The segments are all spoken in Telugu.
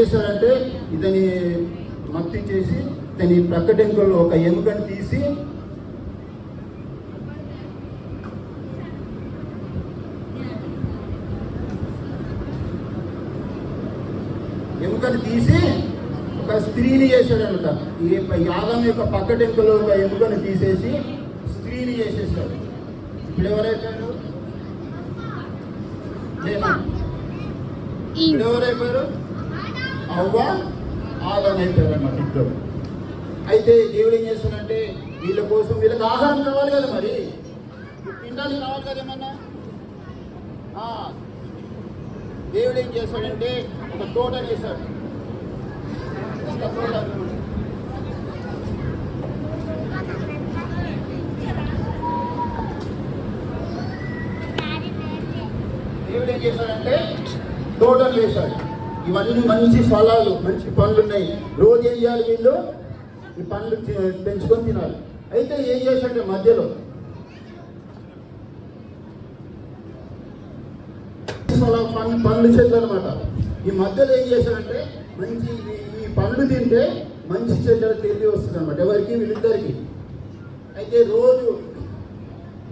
చేశాడంటే ఇతని మత్తి చేసి ఇతని ప్రక్కటెంకుల్లో ఒక ఎముకని తీసి ఎముకని తీసి ఒక స్త్రీని చేశాడనమాట. ఈ యాగం యొక్క పక్కటెంకులో ఒక ఎముకని తీసేసి స్త్రీని చేసేసాడు ఇప్పుడు ఎవరైపోయారు? ఎవరైపోయారు? అవ్వ ఆదం అయిపోయారు అన్నమాట ఇద్దరు. అయితే దేవుడు ఏం చేస్తాడంటే వీళ్ళ కోసం వీళ్ళకి ఆహారం కావాలి కదా మరి. తినడానికి కావాలి కదా ఏమన్నా? దేవుడు ఏం చేస్తాడంటే ఒక తోట వేశాడు. ఒక తోట? దేవుడు ఏం చేశాడంటే తోటలు వేశాడు. ఇవన్నీ మంచి ఫలాలు మంచి పండ్లు ఉన్నాయి రోజు ఏం చేయాలి వీళ్ళు? ఈ పండ్లు పెంచుకొని తినాలి. అయితే ఏం చేశాడు మధ్యలో? ఫల- పండ్లు చెట్లు అనమాట ఈ మధ్యలో ఏం చేశాడంటే మంచి ఈ- పండ్లు తింటే మంచి చెట్లు తెలివి వస్తుంది అనమాట ఎవరికి? వీళ్ళిద్దరికి. అయితే రోజు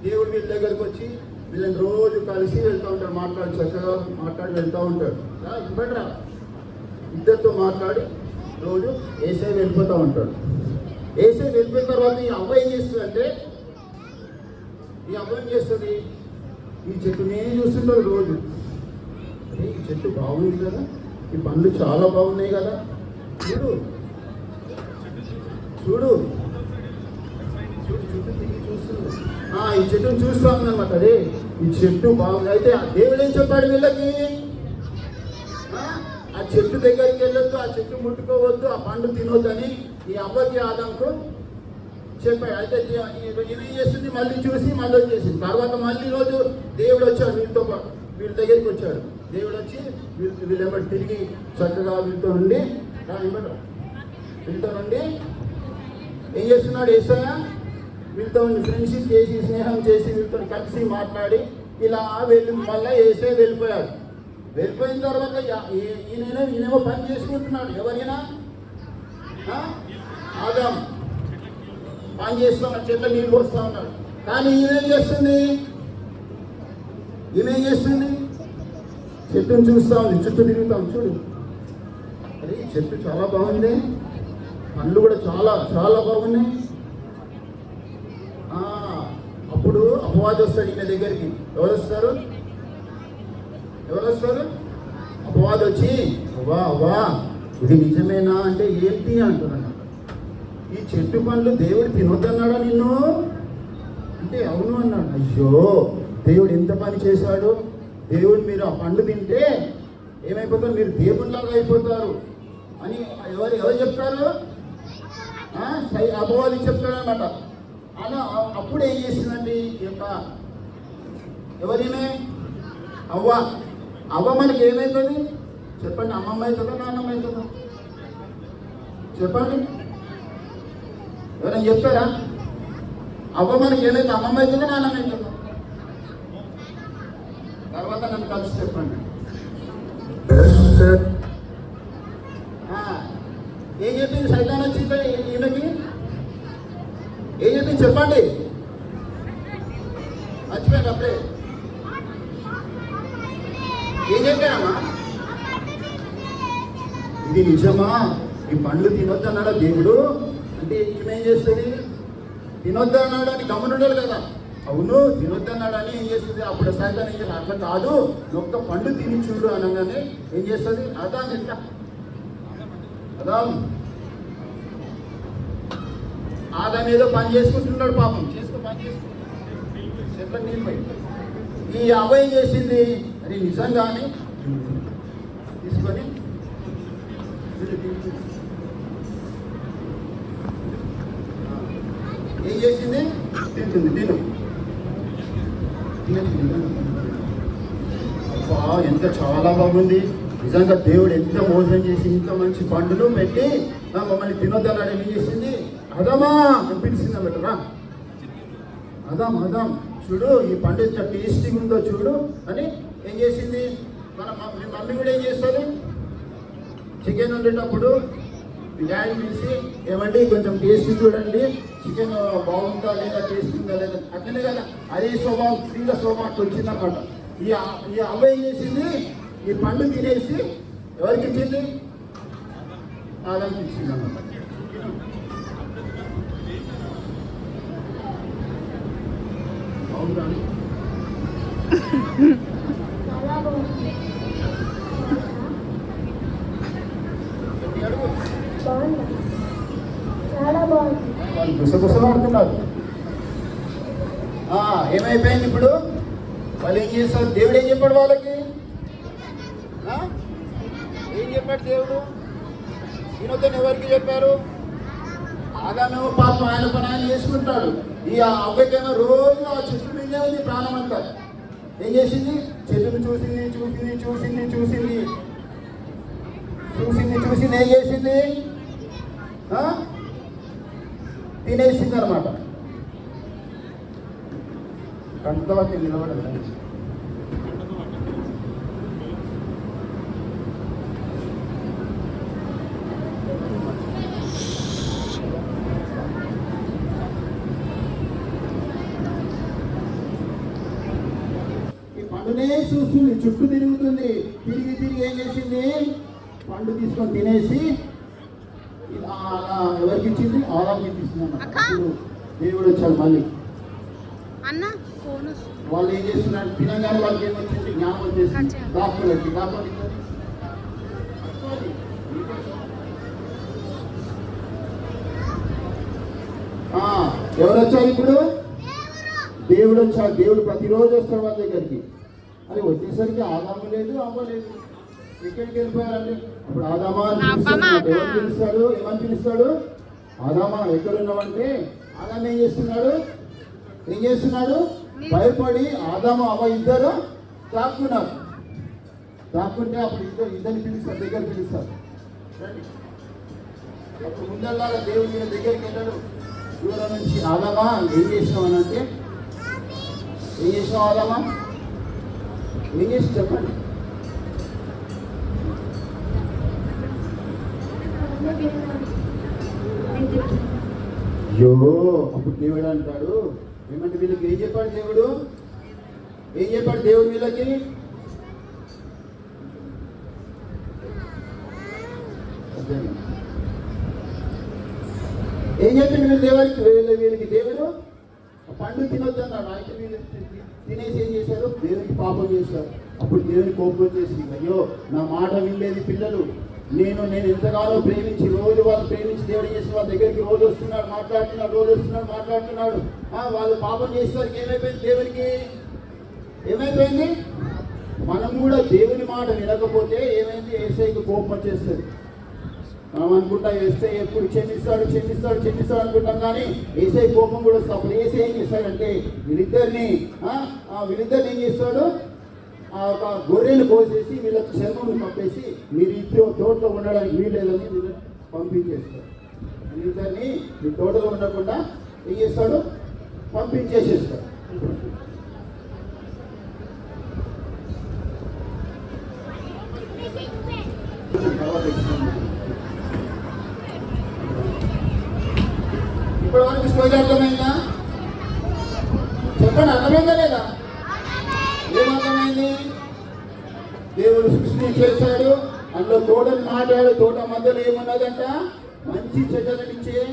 దేవుడు వీళ్ళ దగ్గరకు వచ్చి వీళ్ళని రోజు కలిసి వెళ్తూ ఉంటారు మాట్లాడి చక్కగా మాట్లాడి వెళ్తూ ఉంటాడు రా, ఇద్దరితో మాట్లాడి రోజు ఏసై వెళ్ళిపోతూ ఉంటాడు. ఏసై వెళ్ళిపోయిన తర్వాత ఈ అవ్వ ఏం చేస్తుందంటే ఈ అవ్వ ఏం చేస్తుంది? ఈ చెట్టునే చూస్తుంటాడు రోజు. అరే, ఈ చెట్టు బాగుంది కదా ఈ పండ్లు చాలా బాగున్నాయి కదా. చూడు. చూడు. ఈ చెట్టును చూస్తా ఉందన్నమాట. అదే ఈ చెట్టు బాగుంది. అయితే ఆ దేవుడు ఏం చెప్పాడు వీళ్ళకి? ఆ, చెట్టు దగ్గరికి వెళ్ళొద్దు ఆ చెట్టు ముట్టుకోవద్దు ఆ పండు తినొద్దు అని ఈ అవ్వకి ఆదంకు చెప్పాడు. అయితే ఇది ఏం చేస్తుంది? మళ్ళీ చూసి మళ్ళీ వచ్చేసింది. తర్వాత మళ్ళీ రోజు దేవుడు వచ్చాడు వీళ్ళతో పాటు. వీళ్ళ దగ్గరికి వచ్చాడు. దేవుడు వచ్చి వీళ్ళు వీళ్ళెమ్మటి తిరిగి చక్కగా వీళ్ళతో నుండి వీళ్ళతో నుండి ఏం చేస్తున్నాడు ఏసయ్యా? వీళ్ళతో ఫ్రెండ్షిప్ చేసి స్నేహం చేసి వీళ్ళతో కలిసి మాట్లాడి ఇలా వెళ్ళి మళ్ళీ వేసే వెళ్ళిపోయాడు. వెళ్ళిపోయిన తర్వాత ఈయన ఈయనేమో పని చేసుకుంటున్నాడు. ఎవరైనా? ఆదాం. పని చేస్తూ చెట్ల నీళ్ళు పోస్తూ ఉన్నాడు. కానీ ఈయనేం చేస్తుంది? ఈయనేం చేస్తుంది? చెట్టును చూస్తూ ఉంది. చుట్టూ తిరుగుతాం చూడు. అరే చెట్టు చాలా బాగుంది. పండ్లు కూడా చాలా చాలా బాగున్నాయి. అప్పుడు అపవాది వస్తాడు ఈయన దగ్గరికి. ఎవరు వస్తారు ఎవరు వస్తారు అపవాది వచ్చి అవ్వా అవ్వా ఇది నిజమేనా? అంటే ఏంటి? అంటున్నాడు. ఈ చెట్టు పండ్లు దేవుడు తినొద్దన్నాడా నిన్ను? అంటే అవును అన్నాడు. అయ్యో దేవుడు ఎంత పని చేశాడు. దేవుడు మీరు ఆ పండ్లు తింటే ఏమైపోతారు? మీరు దేవుళ్ళలాగా అయిపోతారు. అని ఎవరు ఎవరు చెప్తారు? ఆ, అపవాది చెప్తాడనమాట అలా అప్పుడు ఏం చేసిందండి? ఈ యొక్క ఎవరిమే అవ్వ. అవ్వ మనకి ఏమవుతుంది చెప్పండి అమ్మమ్మ అవుతుందా నాన్నమ్మ అవుతుందా? చెప్పండి. ఎవరైనా చెప్తారా? అవ్వ మనకి ఏమైతే అమ్మమ్మ అవుతుందా నాన్నమ్మ అవుతుందా? తర్వాత నన్ను కలిసి చెప్పండి ఆ, ఏం చెప్పింది సైతాన్ వచ్చి ఈ- ఈయనకి ఏం చెప్పింది చెప్పండి మర్చిపోయింది అప్పుడే ఏం చెప్పారమ్మా ఇది నిజమా ఈ పండ్లు తినొద్దన్నాడా దేవుడు అంటే ఈమె ఏం చేస్తుంది తినొద్దన్నాడు అని గమనుండాలి కదా. అవును తినొద్దన్నాడని ఏం చేస్తుంది? అప్పుడు సాయంత్రం ఏం చేస్తుంది అట్లా కాదు. ఒక్క పండు తిని చూడు అనగానే ఏం చేస్తుంది? అదా ఎంత అదా. ఆదాం ఏదో పని చేసుకుంటున్నాడు పాపం. చేసుకుని పని చేసుకుంటున్నాడు. నీళ్ళు ఈ అబ్బాయి ఏం చేసింది? అది నిజంగానే? తీసుకొని ఏం చేసింది? తింటుంది తిను. అబ్బా ఎంత చాలా బాగుంది. నిజంగా దేవుడు ఎంత మోసం చేసి ఇంత మంచి పండులు పెట్టి మమ్మల్ని తినొద్దన్నాడు ఏం చేసింది? అదమా అని పిలిచింది అన్నమాట రా. అదాం అదాం చూడు ఈ పండు ఎంత టేస్టీగా ఉందో చూడు. అని ఏం చేసింది? మన మీ మమ్మీ కూడా ఏం చేస్తుంది? చికెన్ వండేటప్పుడు బిర్యానీ చేసి పిలిచి ఏమండి కొంచెం టేస్ట్ చూడండి. చికెన్ బాగుందా లేదా టేస్ట్ ఉందా లేదా? అట్లనే కదా అదే స్వభావం స్త్రీల స్వభావం వచ్చిందనమాట. ఈ ఈ అవ్వ ఏం చేసింది ఈ పండు తినేసి ఎవరికి ఇచ్చింది? ఆదానికి ఇచ్చింది అన్నమాట అవునా చాలా బాగుంది చెప్పి అడుగు. బాగుందా చాలా బాగుంది వాళ్ళు గుసగుసలాడుతున్నారు ఆ, ఏమైపోయింది ఇప్పుడు వాళ్ళు ఏం చేస్తారు దేవుడు ఏం చెప్పాడు వాళ్ళకి? ఏం చెప్పాడు దేవుడు? ఈయనతో ఎవరికి చెప్పారు? ఆదామేమో పాపం ఆయన పని ఆయన చేసుకుంటాడు. ఈ అవ్వకేమో రోజు ఆ చెట్టు మీదే ఉంది ప్రాణం అంతా ఏం చేసింది? చెట్టును చూసింది చూసింది చూసింది చూసింది. చూసింది చూసింది ఏం చేసింది? ఆ? తినేసింది అనమాట కంటవకి నిలబడదు ఈ పండునే చూస్తుంది చుట్టూ తిరుగుతుంది తిరిగి తిరిగి ఏం చేసింది పండు తీసుకొని తినేసి ఎవరికి ఇచ్చింది? ఆదాంకి ఇచ్చింది. అప్పుడు దేవుడు వచ్చాడు మళ్ళీ. వాళ్ళు ఏం చేస్తున్నారు? తినగానే వాళ్ళకి ఏమొచ్చింది జ్ఞానం వచ్చేసి కట్ చేయాలి. కాపులకి కాపాడి ఎవరు వచ్చారు ఇప్పుడు? దేవుడు వచ్చాడు. దేవుడు ప్రతిరోజు వస్తాడు వాళ్ళ దగ్గరికి. అది వచ్చేసరికి ఆదాము లేదు అమ్మ ఎక్కడికి వెళ్ళిపోయారండి. అప్పుడు ఆదామా పిలుస్తాడు. ఏమని పిలుస్తాడు? ఆదామా ఎక్కడున్నావంటే ఆదాం ఏం చేస్తున్నాడు? ఏం చేస్తున్నాడు? భయపడి ఆదాము అవ్వ ఇద్దరు దాక్కున్నారు. దాక్కుంటే అప్పుడు ఇద్దరు ఇద్దరిని పిలుస్తారు దగ్గర పిలుస్తారు. అప్పుడు ముందల్లాగా దేవుడి మీద దగ్గరికి వెళ్ళాడు. దూరం నుంచి ఆదామా ఏం చేసినావు అని అంటే ఏం చేసినావు ఆదామా? ఏం చేసి చెప్పండి. అయ్యో అప్పుడు దేవుడు అంటాడు. ఏమంటే వీళ్ళకి ఏం చెప్పాడు దేవుడు? ఏం చెప్పాడు దేవుడు వీళ్ళకి? ఏం చెప్పింది వీళ్ళు దేవుడికి వీళ్ళ వీళ్ళకి దేవుడు? పండు తినొద్దు అన్నాడు అయితే వీళ్ళు తినేసి ఏం చేశారు? దేవునికి పాపం చేశారు. అప్పుడు దేవుని కోపం వచ్చేసి అయ్యో నా మాట వినలేదు పిల్లలు. నేను నేను ఎంతగానో ప్రేమించి రోజు వాళ్ళు ప్రేమించి దేవుడు చేసి వాళ్ళ దగ్గరికి రోజు వస్తున్నాడు మాట్లాడుతున్నాడు రోజు వస్తున్నాడు మాట్లాడుతున్నాడు. వాళ్ళు పాపం చేసేవారికి ఏమైపోయింది దేవునికి? ఏమైపోయింది? మనం కూడా దేవుని మాట వినకపోతే ఏమైంది? ఏసైకి కోపం వచ్చేస్తుంది. మనం అనుకుంటా ఏసై ఎప్పుడు క్షమిస్తాడు క్షమిస్తాడు క్షమిస్తాడు అనుకుంటాం కానీ ఏసై కోపం కూడా వస్తాం అప్పుడు ఏసై ఏం చేస్తాడంటే వీళ్ళిద్దరిని ఆ, వీళ్ళిద్దరిని ఏం చేస్తాడు? ఆ యొక్క గొర్రెలు కోసేసి వీళ్ళకి చర్మం పంపేసి మీరు ఇద్దరు తోటలో ఉండడానికి వీలేదని వీళ్ళు పంపించేస్తారు. వీళ్ళిద్దరిని మీ తోటలో ఉండకుండా ఏం చేస్తాడు? పంపించేసేస్తాడు తర్వాత ఇప్పటి వరకు స్టోరీ అర్థమైందా చెప్పండి అర్థమైందా లేదా? దేవుడు సృష్టి చేశాడు. అందులో తోటను నాటాడు తోట మధ్యలో ఏమన్నదంట? మంచి చెట్లనిచ్చే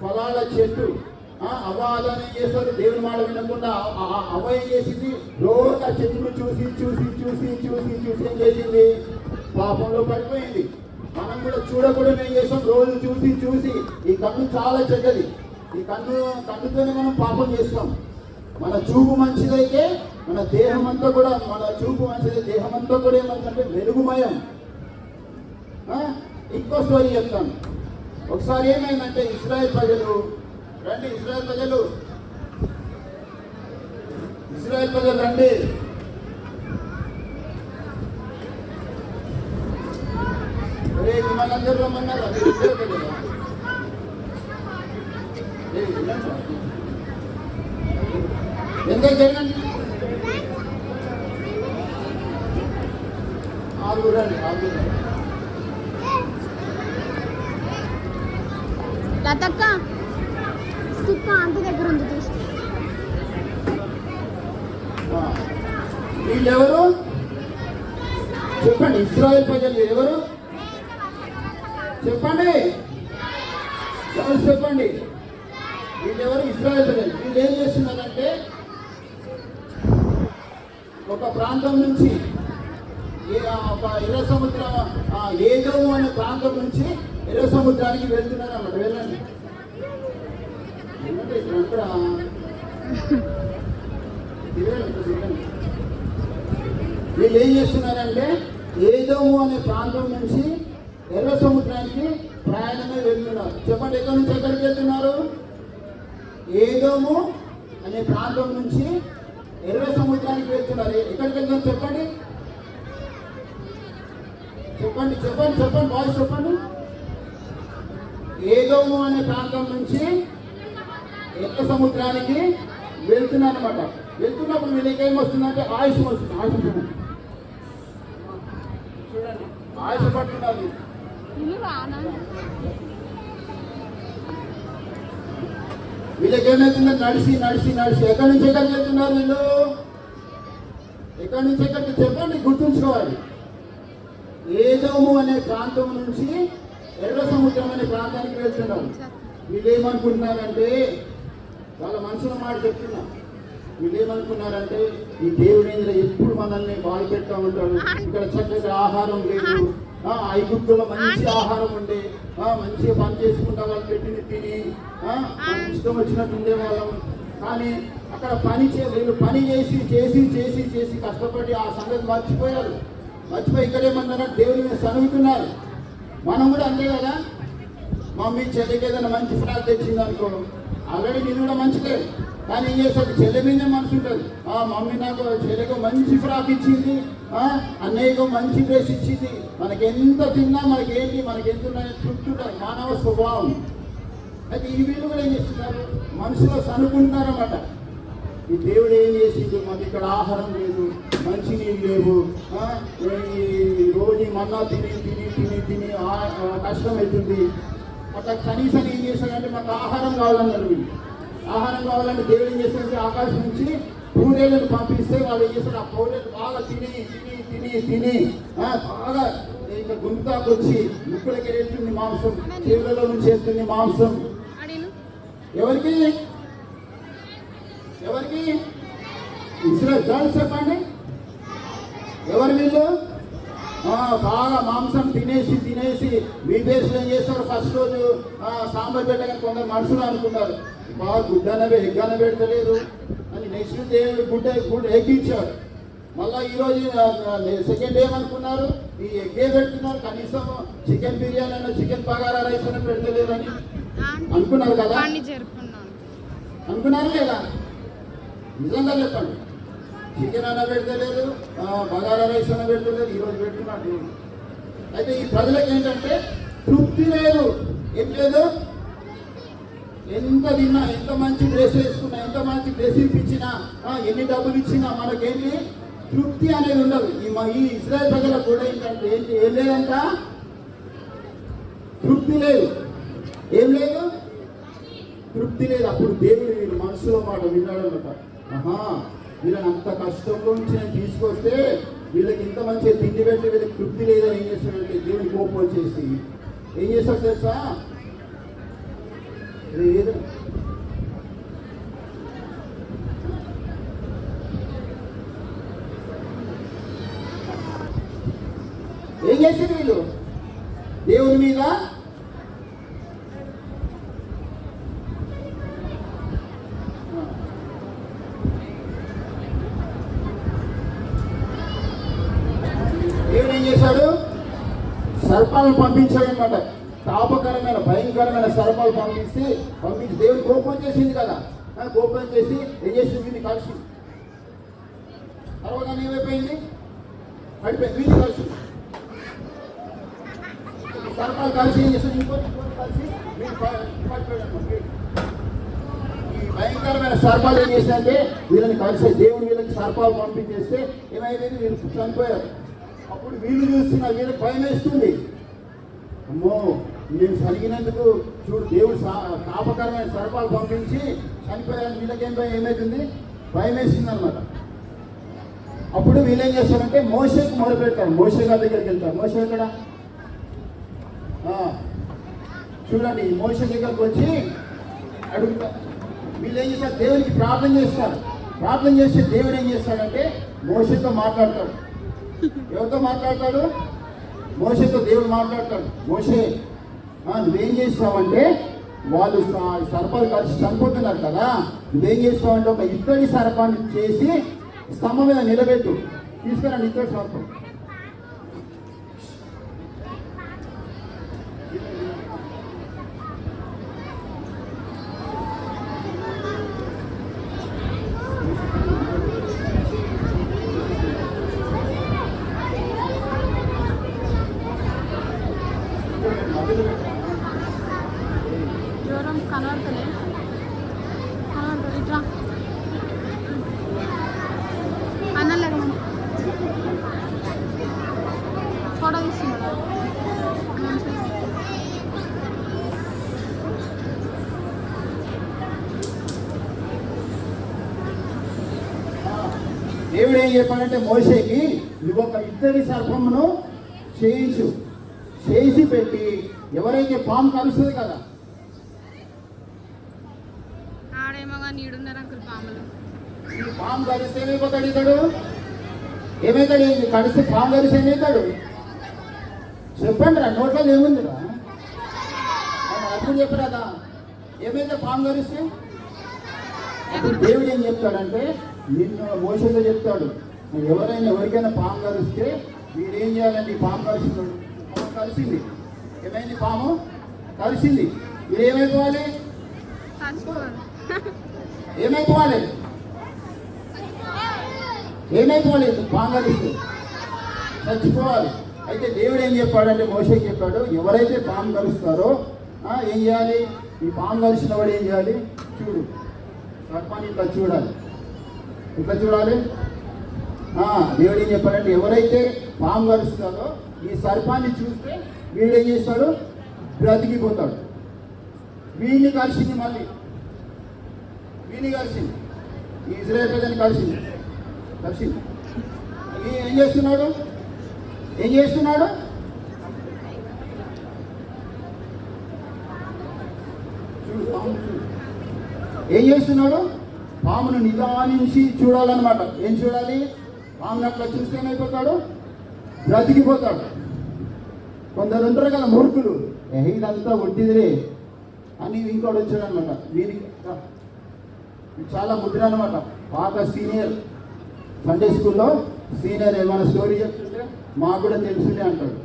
ఫలాల చెట్టు. అవాదనం చేస్తారు దేవుని మాట వినకుండా అవయం ఏం చేసింది. రోజు ఆ చెట్టును చూసి చూసి చూసి చూసి చూసి ఏం చేసింది? పాపంలో పడిపోయింది. మనం కూడా చూడకూడదు ఏం చేస్తాం రోజు చూసి చూసి. ఈ కన్ను చాలా చెడ్డది. ఈ కన్ను కన్నుతోనే మనం పాపం చేస్తాం. మన చూపు మంచిదైతే మన దేహం అంతా కూడా మన చూపు మంచిది దేహం అంతా కూడా ఏమంటే వెలుగుమయం. ఆ? ఇంకో స్టోరీ చెప్తాను. ఒకసారి ఏమైందంటే ఇస్రాయల్ ప్రజలు రండి ఇస్రాయల్ ప్రజలు. ఇస్రాయల్ ప్రజలు రండి. మిమ్మల్ని అందరూ రమ్మన్నారు. మీరు ఇద్దరే జరగండి ఆరుగురు రండి. ఆరుగురు రండి. లతక్క స్టిక్ ఆంటీ దగ్గర ఉంది తీసి ఆ, వీళ్ళెవరు చెప్పండి ఇస్రాయల్ ప్రజలు ఎవరు చెప్పండి ఎవరు చెప్పండి వీళ్ళెవరు ఇస్రాయల్ ప్రజలు వీళ్ళు ఏం చేస్తున్నారంటే ఒక ప్రాంతం నుంచి ఏ- ఆ ఒక ఎర్ర సముద్రం ఆ ఏదోము అనే ప్రాంతం నుంచి ఎర్ర సముద్రానికి వెళ్తున్నారు అన్నమాట వెళ్ళండి ఇక్కడ వీళ్ళు ఏం చేస్తున్నారంటే ఏదో అనే ప్రాంతం నుంచి ఎర్ర సముద్రానికి ప్రయాణమే వెళ్తున్నారు. చెప్పండి ఎక్కడి నుంచి ఎక్కడికి వెళ్తున్నారు? ఏదోము అనే ప్రాంతం నుంచి ఎర్ర సముద్రానికి వెళ్తున్నారు. ఎక్కడికి వెళ్తున్నారు? చెప్పండి. చెప్పండి చెప్పండి చెప్పండి బాయ్స్ చెప్పండి. ఏదోము అనే ప్రాంతం నుంచి ఎర్ర సముద్రానికి వెళ్తున్నారు అనమాట వెళ్తున్నప్పుడు వీళ్ళకి ఏం వస్తుందంటే ఆయుష్ వస్తుంది ఆయుష్ చూడండి ఆయుష్ పడుతున్నారు వీళ్ళకి ఏమవుతుందంటే నడిచి నడిచి నడిచి. ఎక్కడి నుంచి ఎక్కడికి వెళ్తున్నారు వీళ్ళు? ఎక్కడి నుంచి ఎక్కడికి? చెప్పండి గుర్తుంచుకోవాలి. ఏదోము అనే ప్రాంతం నుంచి ఎర్ర సముద్రం అనే ప్రాంతానికి వెళ్తున్నాం. వీళ్ళేమనుకుంటున్నారంటే వాళ్ళ మనసులో మాట చెప్తున్నా. వీళ్ళేమనుకున్నారంటే ఈ దేవుడేంద్ర ఎప్పుడు మనల్ని బాధ పెడతా ఉంటాడు. ఇక్కడ చక్కగా ఆహారం లేదు. ఐగుప్తులో మంచి ఆహారం ఉండే. మంచిగా పని చేసుకుంటా వాళ్ళు పెట్టింది తిని. ఇష్టం వచ్చినట్టు ఉండేవాళ్ళం. కానీ అక్కడ పని చే వీళ్ళు పని చేసి చేసి చేసి చేసి కష్టపడి ఆ సంగతి మర్చిపోయారు. మర్చిపోయి ఇక్కడ ఏమన్నారా దేవుని మీద చదువుతున్నారు మనం కూడా అంతే కదా? మమ్మీ చెల్లికి ఏదైనా మంచి ఫ్రాక్ తెచ్చింది అనుకో. ఆల్రెడీ నేను కూడా మంచిదే కానీ ఏం చేస్తాడు? చెల్లె మీదే మనసు ఉంటుంది. ఆ మమ్మీ నాకు చెల్లెకు మంచి ఫ్రాక్ ఇచ్చింది. ఆ అన్నయ్యకు మంచి డ్రెస్ ఇచ్చింది. మనకి ఎంత తిన్నా మనకి ఏంటి? మనకి ఎంత చుట్టుంటారు మానవ స్వభావం. అయితే ఈ వీళ్ళు కూడా ఏం చేస్తున్నారు? మనసులో సనుకుంటున్నారన్నమాట ఈ దేవుడు ఏం చేసిండు? మాకు ఇక్కడ ఆహారం లేదు మంచి నీళ్ళు లేవు ఈ రోజు మన్నా తిని తిని తిని తిని కష్టం అవుతుంది అట్లా కనీసం ఏం చేశాడంటే మాకు ఆహారం కావాలన్నారు వీళ్ళు ఆహారం కావాలంటే దేవుడు ఏం చేశాడంటే ఆకాశం నుంచి పూరేళ్ళను పంపిస్తే వాళ్ళు ఏం చేస్తారు? ఆ పౌరేళ్ళు బాగా తిని తిని తిని తిని బాగా ఇంకా గుంతాకు వచ్చి ముక్కులకి వెళ్తుంది మాంసం చెవులలో నుంచి వెళ్తుంది మాంసం. ఎవరికి? ఎవరికి? ఇస్రాయల్ గర్ల్స్ చెప్పండి. ఎవరు వీళ్ళు? బాగా మాంసం తినేసి తినేసి మీ దేశంలో ఏం చేస్తారు? ఫస్ట్ రోజు సాంబార్ పెట్టగానే కొందరు మనుషులు అనుకున్నారు బాగా గుడ్డన ఎగ్గన పెడతలేదు. అని నెక్స్ట్ దేవుడు గుడ్డ గుడ్డ ఎగ్గించాడు మళ్ళా ఈరోజు సెకండ్ ఏమనుకున్నారు? ఈ ఎగ్గే పెడుతున్నారు. కనీసం చికెన్ బిర్యానీ అన్న చికెన్ బగారా రైస్ అని పెడతలేరు అని అనుకున్నారు కదా? అనుకున్నారు లేదా? నిజంగా చెప్పండి. చికెన్ అన్న పెడతలేదు బగారా రైస్ అన్న పెడతలేదు ఈరోజు పెడుతున్నాడు అయితే ఈ ప్రజలకు ఏంటంటే తృప్తి లేదు. ఏం లేదు? ఎంత తిన్నా ఎంత మంచి డ్రెస్ వేసుకున్నా ఎంత మంచి డ్రెస్ ఇప్పించినా ఎన్ని డబ్బులు ఇచ్చినా మనకేంటి తృప్తి అనేది ఉండదు. ఈ ఈ ఇస్రాయల్ ప్రజలకు కూడా ఏంటంటే ఏంటి ఏం లేదంట? తృప్తి లేదు. ఏం లేదు? తృప్తి లేదు. అప్పుడు దేవుడు వీళ్ళు మనసులో మాట విన్నాడు అనమాట ఆహా వీళ్ళని అంత కష్టంలో నుంచి నేను తీసుకొస్తే వీళ్ళకి ఇంత మంచి తిండి పెట్టి వీళ్ళకి తృప్తి లేదని ఏం చేస్తాడంటే దేవుని కోపం వచ్చేసి. ఏం చేస్తాడు తెలుసా లేదు ఏం చేశారు వీళ్ళు దేవుని మీద దేవుడు ఏం చేశాడు సర్పాలను పంపించాడు అనమాట తాపకరమైన భయంకరమైన సర్పాలు పంపిస్తే పంపించి దేవుడు కోపం చేసింది కదా ఆ కోపం చేసి ఏం చేసింది వీడిని కలిసి తర్వాత ఏమైపోయింది పడిపోయింది వీడిని కలిసి సర్పాలు కలిసి ఏం చేస్తుంది ఇంకోటి ఇంకోటి కలిసి వీడు ప- పడిపోయాడు అన్నమాట వీడు. ఈ భయంకరమైన సర్పాలు ఏం చేశారంటే వీళ్ళని కలిసి దేవుడు వీళ్ళకి సర్పాలు పంపించేస్తే ఏమైంది? వీళ్ళు చనిపోయారు. అప్పుడు వీళ్ళు చూస్తున్న వీళ్ళకి భయం వేస్తుంది. అమ్మో నేను సరిగినందుకు చూడు దేవుడు సా- పాపకరమైన సర్పాలు పంపించి చనిపోయాను వీళ్ళకేం భయం ఏమవుతుంది భయం వేస్తుంది అనమాట అప్పుడు వీళ్ళు ఏం చేస్తారంటే మోసకు మొదలుపెడతారు మోస గారి దగ్గరికి వెళ్తారు. మోస ఎక్కడ? చూడండి మోస దగ్గరకు వచ్చి అడుగుతా. వీళ్ళు ఏం చేస్తారు దేవునికి ప్రార్థన చేస్తారు. ప్రార్థన చేస్తే దేవుడు ఏం చేస్తాడంటే మోసతో మాట్లాడతాడు. ఎవరితో మాట్లాడతాడు? మోసతో దేవుడు మాట్లాడతాడు. మోసే నువ్వేం చేస్తావంటే వాళ్ళు సర్పాలు కలిసి చనిపోతున్నారు కదా నువ్వేం చేస్తావంటే ఒక ఇత్తడి సర్పాన్ని చేసి స్తంభం మీద నిలబెట్టు. తీసుకురండి ఇత్తడి సర్పం. చెప్పాడంటే నువ్వు ఒక ఇద్దరి సర్పమును చేయించు చేసి పెట్టి ఎవరైతే పాము కలుస్తుంది కదా. ఈ పాము కలిస్తే ఏమైపోతాడు ఇతడు కడిస్తే పాము కలిస్తే ఏమైతాడు చెప్పండి రా నోట్లో ఏముందిరా అప్పుడు చెప్పరాదా? ఏమైతే పాము కలిస్తే? దేవుడు ఏం చెప్తాడంటే నిన్ను మోసంలో చెప్తాడు ఎవరైనా ఎవరికైనా పాము కలిస్తే మీరు ఏం చేయాలండి పాము కలిసినాడు పాము కలిసింది ఏమైంది పాము? కలిసింది మీరు ఏమైపోవాలి? ఏమైపోవాలి? ఏమైపోవాలి పాము కలిస్తే చచ్చిపోవాలి. అయితే దేవుడు ఏం చెప్పాడంటే మోసకి చెప్పాడు ఎవరైతే పాము కలుస్తారో ఏం చేయాలి? ఈ పాము కలిసిన వాడు ఏం చేయాలి? చూడు సర్పాన్ని ఇట్లా చూడాలి. ఇట్లా చూడాలి. దేవుడు ఏం చెప్పాడంటే ఎవరైతే పాము కలుస్తారో ఈ సర్పాన్ని చూస్తే వీడు ఏం చేస్తాడు? బ్రతికిపోతాడు వీడిని కలిసింది మళ్ళీ. వీడిని కలిసింది ఈ ఇజ్రాయల్ ప్రజని కలిసింది కలిసింది ఈ ఏం చేస్తున్నాడు? ఏం చేస్తున్నాడు? ఏం చేస్తున్నాడు? పామును నిదానించి చూడాలన్నమాట. ఏం చూడాలి? పామును అట్లా చూస్తే ఏమైపోతాడు? బ్రతికిపోతాడు. కొందరు ఉంటారు కదా మూర్ఖులు. "ఏ, ఇదంతా ఒట్టిదిరే అని ఇంకోటి వచ్చాడు అనమాట వీరికి చాలా ముద్ర అనమాట బాగా సీనియర్. సండే స్కూల్లో సీనియర్ ఏమైనా స్టోరీ చెప్తుంటే మాకు కూడా తెలుసులే అంటాడు.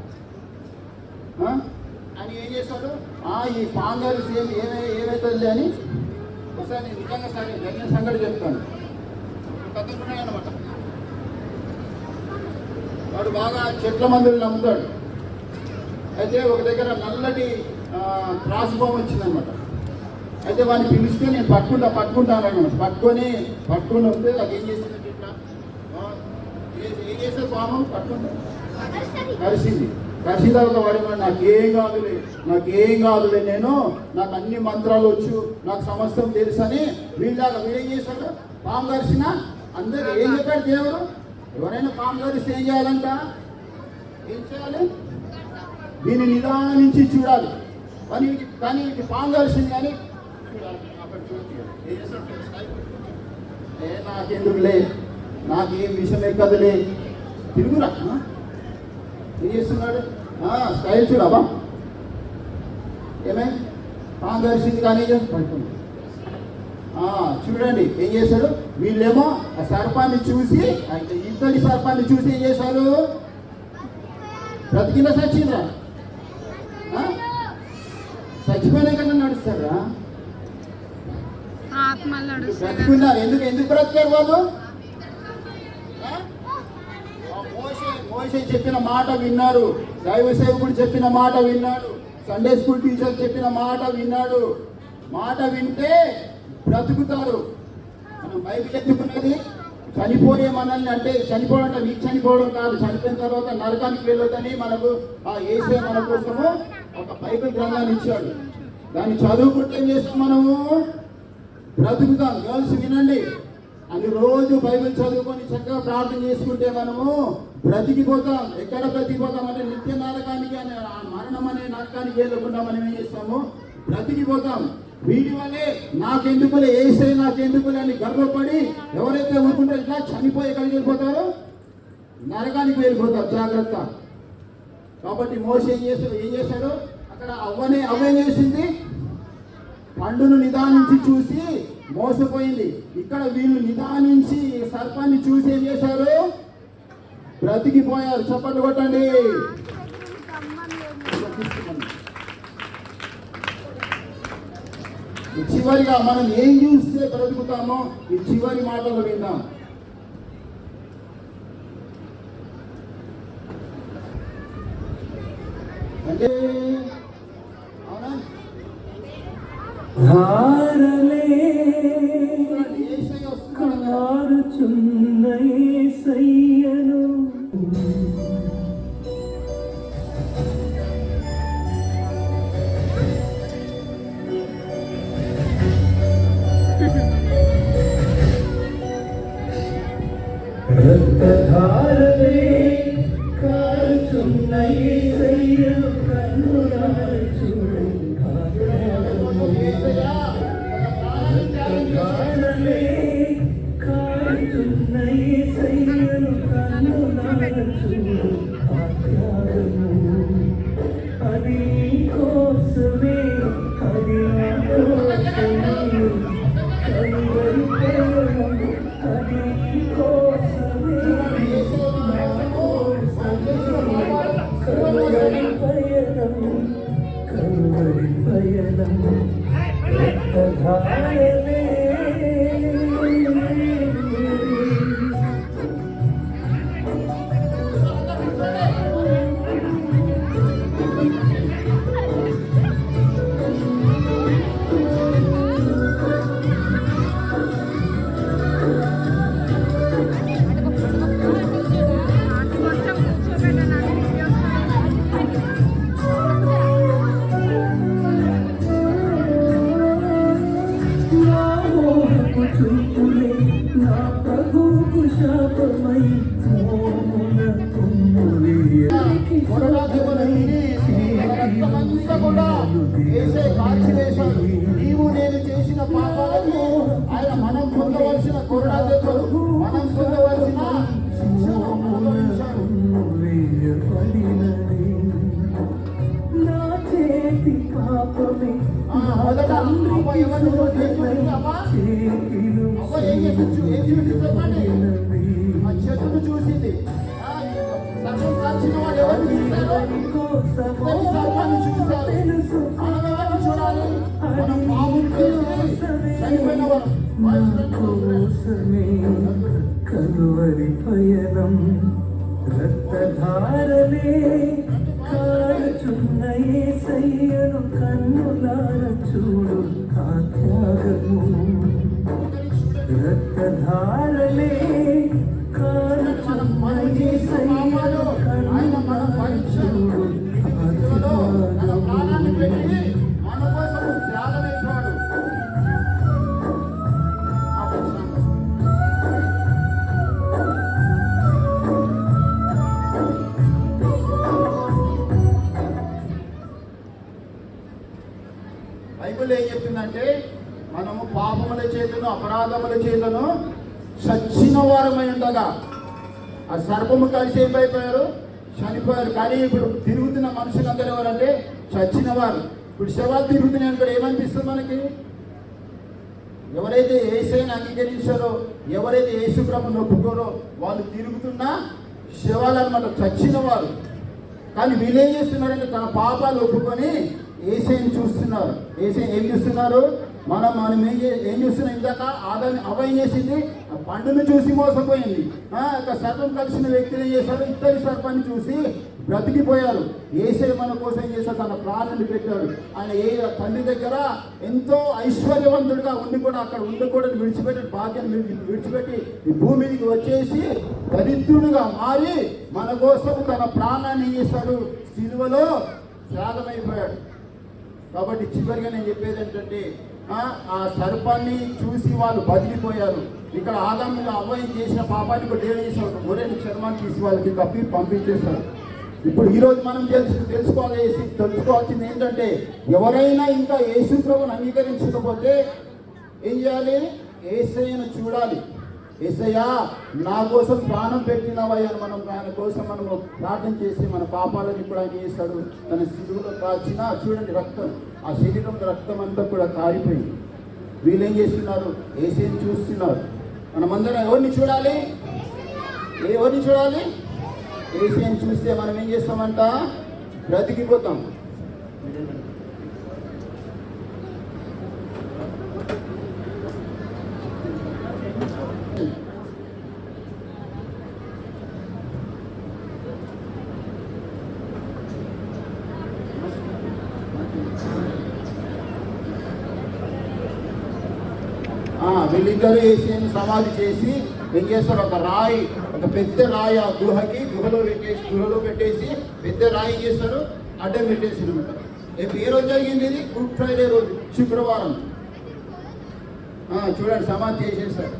అని ఏం చేస్తాడు? ఆ ఈ పాంగారు సేమ్ ఏమై ఏమవుతుంది అని ఒకసారి నేను నిజంగా సరే జరిగిన సంగతి చెప్తాను. అనమాట వాడు బాగా చెట్ల మందులు నమ్ముతాడు. అయితే ఒక దగ్గర నల్లటి క్రాస్ బాంబ్ వచ్చిందనమాట అయితే వాడిని పిలిస్తే నేను పట్టుకుంటా పట్టుకుంటాను అన్నమాట పట్టుకొని పట్టుకొని వస్తే అది ఏం చేసింది ఇట్లా ఏ- చేస్తే పాము? పట్టుకుంటా. కలిసింది కలిసిన తర్వాత నాకేం కాదులే నాకేం కాదులే నేను నాకు అన్ని మంత్రాలు వచ్చు నాకు సమస్తం తెలుసు అని వీళ్ళగా వీడేం చేశాడు? పాము దర్శన అందరూ ఏం చెప్పాడు దేవుడు? ఎవరైనా పాము కలిస్తే ఏం చేయాలంట? ఏం చేయాలి? దీన్ని నిదానించి చూడాలి. కానీ కానీ వీటికి పాము దర్శనం కానీ చూడాలి. అక్కడ నాకెందుకులే? నాకేం విషయం ఎక్కదులే? తిరుగురా ఏం చేస్తున్నాడు? ఆ, స్టైల్ చూడబా ఏమే? కలిసింది కానీ పడుతుంది చూడండి ఏం చేశాడు? వీళ్ళేమో ఆ సర్పాన్ని చూసి ఇద్దరి సర్పాన్ని చూసి ఏం చేశారు? బ్రతికిన సచ్చిందా నడుస్తారా? ఆత్మలు నడుస్తాయి బ్రతుకున్నారు. ఎందుకు? ఎందుకు బ్రతికారు వాళ్ళు ఆ? ఆ మోషే చెప్పిన మాట విన్నారు దైవ సేవకుడు చెప్పిన మాట విన్నాడు. సండే స్కూల్ టీచర్ చెప్పిన మాట విన్నాడు. మాట వింటే బ్రతుకుతారు. మనం బైబిల్ ఎత్తుకున్నది చనిపోయే మనల్ని అంటే చనిపోవడం అంటే మీకు చనిపోవడం కాదు. చనిపోయిన తర్వాత నరకానికి వెళ్ళొద్దని మనకు ఆ ఏసే మన కోసము ఒక బైబిల్ గ్రంథాన్ని ఇచ్చాడు. దాన్ని చదువుకుంటే ఏం చేస్తాం మనము? బ్రతుకుతాం. గర్ల్స్ వినండి. అని రోజు బైబిల్ చదువుకొని చక్కగా ప్రార్థన చేసుకుంటే మనము బ్రతికిపోతాం. ఎక్కడ బ్రతికిపోతాం అంటే నిత్య నరకానికి అనే ఆ మరణం అనే నరకానికి వెళ్ళకుండా మనం ఏం చేస్తాము? బ్రతికిపోతాం. వీటి వల్లే నాకెందుకులే? ఏసే నాకెందుకులే అని గర్వపడి ఎవరైతే ఊరుకుంటారో ఇట్లా చనిపోయి ఎక్కడికి వెళ్ళిపోతారో? నరకానికి వెళ్ళిపోతారు. జాగ్రత్త. కాబట్టి మోస ఏం చేశాడు ఏం చేశాడు అక్కడ అవ్వనే అవ్వేం చేసింది. పండును నిదానించి చూసి మోసపోయింది. ఇక్కడ వీళ్ళు నిదానించి సర్పాన్ని చూసి ఏం చేశారు? బ్రతికిపోయారు. చప్పట్లు కొట్టండి. చివరిగా మనం ఏం చూస్తే బ్రతుకుతామో ఈ చివరి మాటలు విందాం. అంటే Amen. kannulara chudu kaat తిరుగుతున్నాయి అక్కడ ఏమనిపిస్తుంది మనకి? ఎవరైతే ఏసైని అంగీకరించారో ఎవరైతే యేసు ప్రభు నొప్పుకోరో వాళ్ళు తిరుగుతున్న శవాలు చచ్చిన వారు. కానీ వీళ్ళు ఏం చేస్తున్నారంటే తన పాపాలు ఒప్పుకొని ఏసైని చూస్తున్నారు. ఏసై ఏం చూస్తున్నారు? మనం మనం ఏం ఏం చూస్తున్నాం? ఇందాక ఆదాన్ని అవయం చేసింది? ఆ పండును చూసి మోసపోయింది. ఒక సర్పం కలిసిన వ్యక్తిని ఏం చేశారు? ఇద్దరి సర్పాన్ని చూసి బ్రతికిపోయారు. ఏసే మన కోసం ఏం తన ప్రాణాన్ని పెట్టాడు. ఆయన ఏ తల్లి దగ్గర ఎంతో ఐశ్వర్యవంతుడిగా ఉండి కూడా అక్కడ ఉండి కూడా విడిచిపెట్టి భాగ్యాన్ని విడిచిపెట్టి ఈ భూమికి వచ్చేసి దరిద్రుడిగా మారి మన కోసం తన ప్రాణాన్ని చేశాడు సిలువలో త్యాగమైపోయాడు కాబట్టి చివరిగా నేను చెప్పేది ఏంటంటే ఆ, సర్పాన్ని చూసి వాళ్ళు బదిలిపోయారు ఇక్కడ ఆదాములు అవ్వయం చేసిన పాపానికి కూడా దేవుడు చేసిన ఒక గొర్రెని చర్మాన్ని తీసి వాళ్ళకి కప్పి పంపించేశారు ఇప్పుడు ఈరోజు మనం తెలుసు తెలుసుకోవాలి తెలుసుకోవాల్సింది ఏంటంటే ఎవరైనా ఇంకా యేసు ప్రభుని అంగీకరించకపోతే ఏం చేయాలి? ఏసయ్యను చూడాలి. ఏసయ్యా నా కోసం ప్రాణం పెట్టినవయ్యా మనం ఆయన కోసం మనము ప్రార్థన చేసి మన పాపాలని కూడా ఆయన చేశాడు. తన శిలువలో కాల్చిన చూడండి రక్తం. ఆ శరీరం రక్తం అంతా కూడా కారిపోయింది. వీళ్ళు ఏం చేస్తున్నారు? ఏసీని చూస్తున్నారు. మనమందరం ఎవరిని చూడాలి? ఎవరిని చూడాలి? ఏసీని చూస్తే మనం ఏం చేస్తామంట? బ్రతికిపోతాం. వీళ్ళిద్దరూ ఏసీ సమాధి చేసి ఏం చేస్తారు ఒక రాయి ఒక పెద్ద రాయి ఆ గుహకి గుహలో పెట్టేసి గుహలో పెట్టేసి పెద్ద రాయి ఏం చేస్తారు అడ్డం పెట్టేసి అనమాట. రేపు ఏ రోజు జరిగింది ఇది? గుడ్ ఫ్రైడే రోజు శుక్రవారం. చూడండి సమాధి చేసేసారు.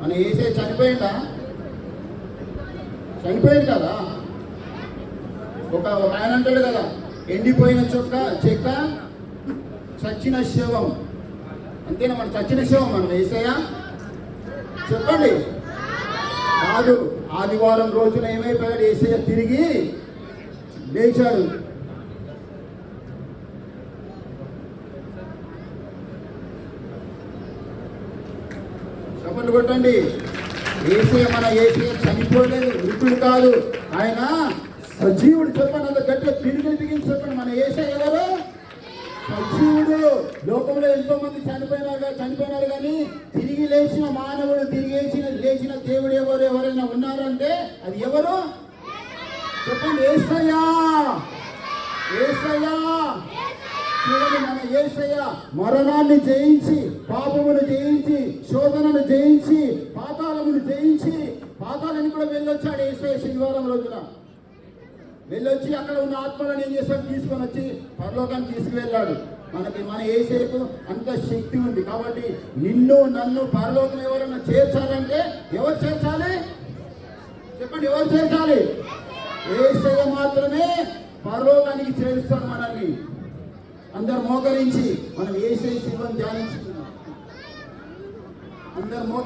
మన వేసే చనిపోయిందా? చనిపోయింది కదా? ఒక ఒక ఆయన అంటాడు కదా ఎండిపోయిన చొక్క చెక్క చచ్చిన శవం. అంతేనా మన చచ్చిన శవం మనం వేసాయా? చెప్పండి. కాదు ఆదివారం రోజున ఏమైపోయాడు? ఏసయ్య తిరిగి లేచాడు. చెప్పండి కొట్టండి. ఏసీ మన ఏసీ చనిపోలేదు మృతుడు కాదు. ఆయన సజీవుడు చెప్పండి అంత గట్టిగా పిడికిలు బిగించి చెప్పండి. మన ఏసీ ఎవరు? సజీవుడు లోకంలో ఎంతో మంది చనిపోయినారు చనిపోయినారు కానీ తిరిగి లేచిన మానవుడు తిరిగి లేచిన లేచిన దేవుడు ఎవరు ఎవరైనా ఉన్నారంటే అది ఎవరు? చెప్పండి ఏసయ్యా. ఏసయ్యా. చూడండి మన ఏసయ్య. మరణాన్ని జయించి పాపమును జయించి శోధనను జయించి పాతాళమును జయించి పాతాలని కూడా వెళ్ళొచ్చాడు ఏసయ్య శనివారం రోజున. వెళ్ళొచ్చి అక్కడ ఉన్న ఆత్మలను ఏం చేశాడు? తీసుకొని వచ్చి పరలోకాన్ని తీసుకువెళ్ళాడు. మనకి మన ఏసేపు అంత శక్తి ఉంది. కాబట్టి నిన్ను నన్ను పరలోకం ఎవరైనా చేర్చాలంటే ఎవరు చేర్చాలి? చెప్పండి ఎవరు చేర్చాలి? ఏసయ్య మాత్రమే పరలోకానికి చేరుస్తాడు మనల్ని. అందరు మోకరించి మనం ఏసే శివం ధ్యానించుకున్నాం అందరు మోక